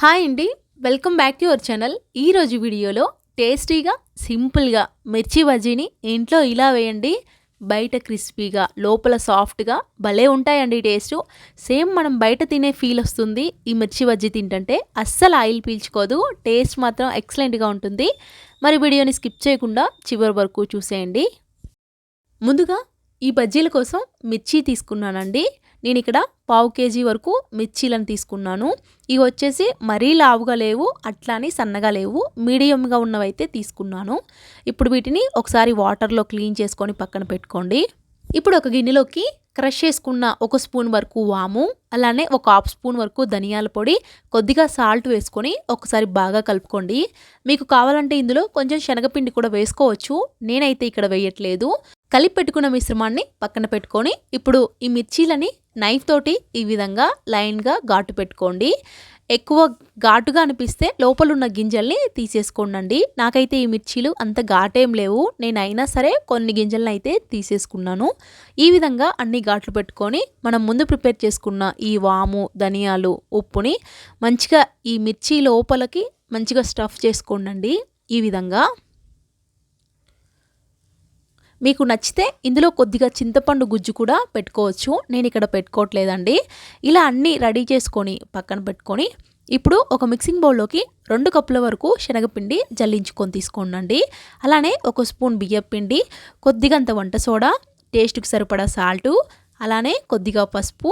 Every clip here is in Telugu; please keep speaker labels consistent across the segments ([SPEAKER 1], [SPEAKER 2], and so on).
[SPEAKER 1] హాయ్ అండి. Welcome back to your channel. ఈరోజు వీడియోలో టేస్టీగా సింపుల్గా మిర్చి బజ్జీని ఇంట్లో ఇలా వేయండి. బయట క్రిస్పీగా లోపల సాఫ్ట్గా భలే ఉంటాయండి టేస్ట్. సేమ్ మనం బయట తినే ఫీల్ వస్తుంది ఈ మిర్చి బజ్జీ తింటుంటే. అస్సలు ఆయిల్ పీల్చుకోదు. టేస్ట్ మాత్రం ఎక్సలెంట్గా ఉంటుంది. మరి వీడియోని స్కిప్ చేయకుండా చివరి వరకు చూసేయండి. ముందుగా ఈ బజ్జీల కోసం మిర్చి తీసుకున్నానండి. నేను ఇక్కడ పావు కేజీ వరకు మిర్చీలను తీసుకున్నాను. ఇవి వచ్చేసి మరీ లావుగా లేవు అట్లానే సన్నగా లేవు మీడియంగా ఉన్నవైతే తీసుకున్నాను. ఇప్పుడు వీటిని ఒకసారి వాటర్లో క్లీన్ చేసుకొని పక్కన పెట్టుకోండి. ఇప్పుడు ఒక గిన్నెలోకి క్రష్ చేసుకున్న ఒక స్పూన్ వరకు వాము అలానే ఒక హాఫ్ స్పూన్ వరకు ధనియాల పొడి కొద్దిగా సాల్ట్ వేసుకొని ఒకసారి బాగా కలుపుకోండి. మీకు కావాలంటే ఇందులో కొంచెం శనగపిండి కూడా వేసుకోవచ్చు. నేనైతే ఇక్కడ వేయట్లేదు. కలిపి పెట్టుకున్న మిశ్రమాన్ని పక్కన పెట్టుకొని ఇప్పుడు ఈ మిర్చీలని నైఫ్ తోటి ఈ విధంగా లైన్గా ఘాటు పెట్టుకోండి. ఎక్కువ ఘాటుగా అనిపిస్తే లోపల ఉన్న గింజల్ని తీసేసుకోండి నాకైతే ఈ మిర్చీలు అంత ఘాటేం లేవు. నేను అయినా సరే కొన్ని గింజలను అయితే తీసేసుకున్నాను. ఈ విధంగా అన్ని ఘాట్లు పెట్టుకొని మనం ముందు ప్రిపేర్ చేసుకున్న ఈ వాము ధనియాలు ఉప్పుని మంచిగా ఈ మిర్చి లోపలికి మంచిగా స్టఫ్ చేసుకోండి ఈ విధంగా మీకు నచ్చితే ఇందులో కొద్దిగా చింతపండు గుజ్జు కూడా పెట్టుకోవచ్చు. నేను ఇక్కడ పెట్టుకోవట్లేదండి. ఇలా అన్నీ రెడీ చేసుకొని పక్కన పెట్టుకొని ఇప్పుడు ఒక మిక్సింగ్ బౌల్లోకి రెండు కప్పుల వరకు శనగపిండి జల్లించుకొని తీసుకోండి అలానే ఒక స్పూన్ బియ్యం పిండి కొద్దిగంత వంట సోడా టేస్ట్కి సరిపడా సాల్టు అలానే కొద్దిగా పసుపు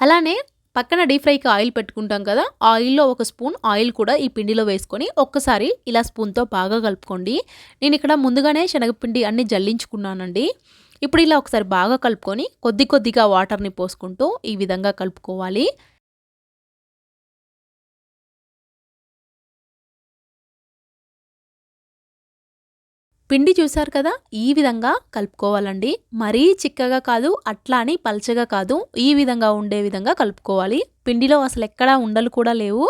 [SPEAKER 1] అలానే పక్కన డీప్ ఫ్రైకి ఆయిల్ పెట్టుకుంటాం కదా ఆయిల్లో ఒక స్పూన్ ఆయిల్ కూడా ఈ పిండిలో వేసుకొని ఒక్కసారి ఇలా స్పూన్తో బాగా కలుపుకోండి. నేను ఇక్కడ ముందుగానే శనగపిండి అన్ని జల్లించుకున్నానండి. ఇప్పుడు ఇలా ఒకసారి బాగా కలుపుకొని కొద్ది కొద్దిగా వాటర్ని పోసుకుంటూ ఈ విధంగా కలుపుకోవాలి. పిండి చూశారు కదా? ఈ విధంగా కలుపుకోవాలండి. మరీ చిక్కగా కాదు అట్లా అని పల్చగా కాదు. ఈ విధంగా ఉండే విధంగా కలుపుకోవాలి. పిండిలో అసలు ఎక్కడా ఉండలు కూడా లేవు.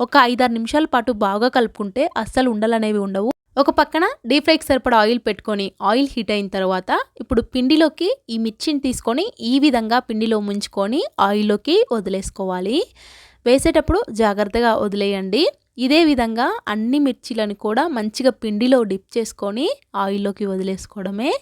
[SPEAKER 1] ఒక ఐదారు నిమిషాల పాటు బాగా కలుపుకుంటే అస్సలు ఉండలు అనేవి ఉండవు. ఒక పక్కన డీప్ ఫ్రైకి సరిపడా ఆయిల్ పెట్టుకొని ఆయిల్ హీట్ అయిన తర్వాత ఇప్పుడు పిండిలోకి ఈ మిర్చిని తీసుకొని ఈ విధంగా పిండిలో ముంచుకొని ఆయిల్లోకి వదిలేసుకోవాలి. వేసేటప్పుడు జాగ్రత్తగా వదిలేయండి. ఇదే విధంగా అన్ని మిర్చీలను కూడా మంచిగా పిండిలో డిప్ చేసుకొని ఆయిల్లోకి వదిలేసుకోవడమే.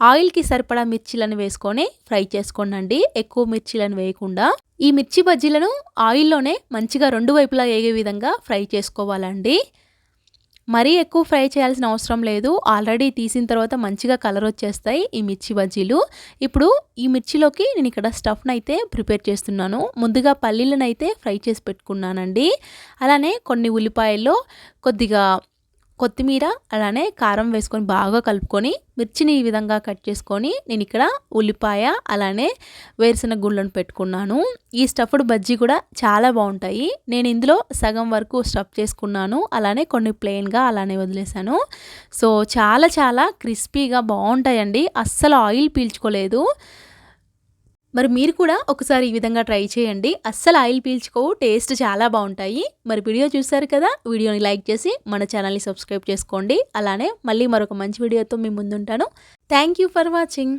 [SPEAKER 1] ఆయిల్కి సరిపడా మిర్చీలను వేసుకొని ఫ్రై చేసుకోండి ఎక్కువ మిర్చీలను వేయకుండా. ఈ మిర్చి బజ్జీలను ఆయిల్లోనే మంచిగా రెండు వైపులా వేగే విధంగా ఫ్రై చేసుకోవాలండి. మరీ ఎక్కువ ఫ్రై చేయాల్సిన అవసరం లేదు. ఆల్రెడీ తీసిన తర్వాత మంచిగా కలర్ వచ్చేస్తాయి ఈ మిర్చి బజ్జీలు. ఇప్పుడు ఈ మిర్చిలోకి నేను ఇక్కడ స్టఫ్ని అయితే ప్రిపేర్ చేస్తున్నాను. ముందుగా పల్లీలను అయితే ఫ్రై చేసి పెట్టుకున్నానండి. అలానే కొన్ని ఉల్లిపాయల్లో కొద్దిగా కొత్తిమీర అలానే కారం వేసుకొని బాగా కలుపుకొని మిర్చిని ఈ విధంగా కట్ చేసుకొని నేను ఇక్కడ ఉల్లిపాయ అలానే వేరుశనగ గుళ్ళను పెట్టుకున్నాను. ఈ స్టఫ్డ్ బజ్జీ కూడా చాలా బాగుంటాయి. నేను ఇందులో సగం వరకు స్టఫ్ చేసుకున్నాను. అలానే కొన్ని ప్లెయిన్గా అలానే వదిలేశాను. సో చాలా చాలా క్రిస్పీగా బాగుంటాయండి. అస్సలు ఆయిల్ పీల్చుకోలేదు. మరి మీరు కూడా ఒకసారి ఈ విధంగా ట్రై చేయండి. అస్సలు ఆయిల్ పీల్చుకోవు టేస్ట్ చాలా బాగుంటాయి. మరి వీడియో చూసారు కదా వీడియోని లైక్ చేసి మన ఛానల్ని సబ్స్క్రైబ్ చేసుకోండి. అలానే మళ్ళీ మరొక మంచి వీడియోతో మీ ముందుంటాను. Thank you for watching.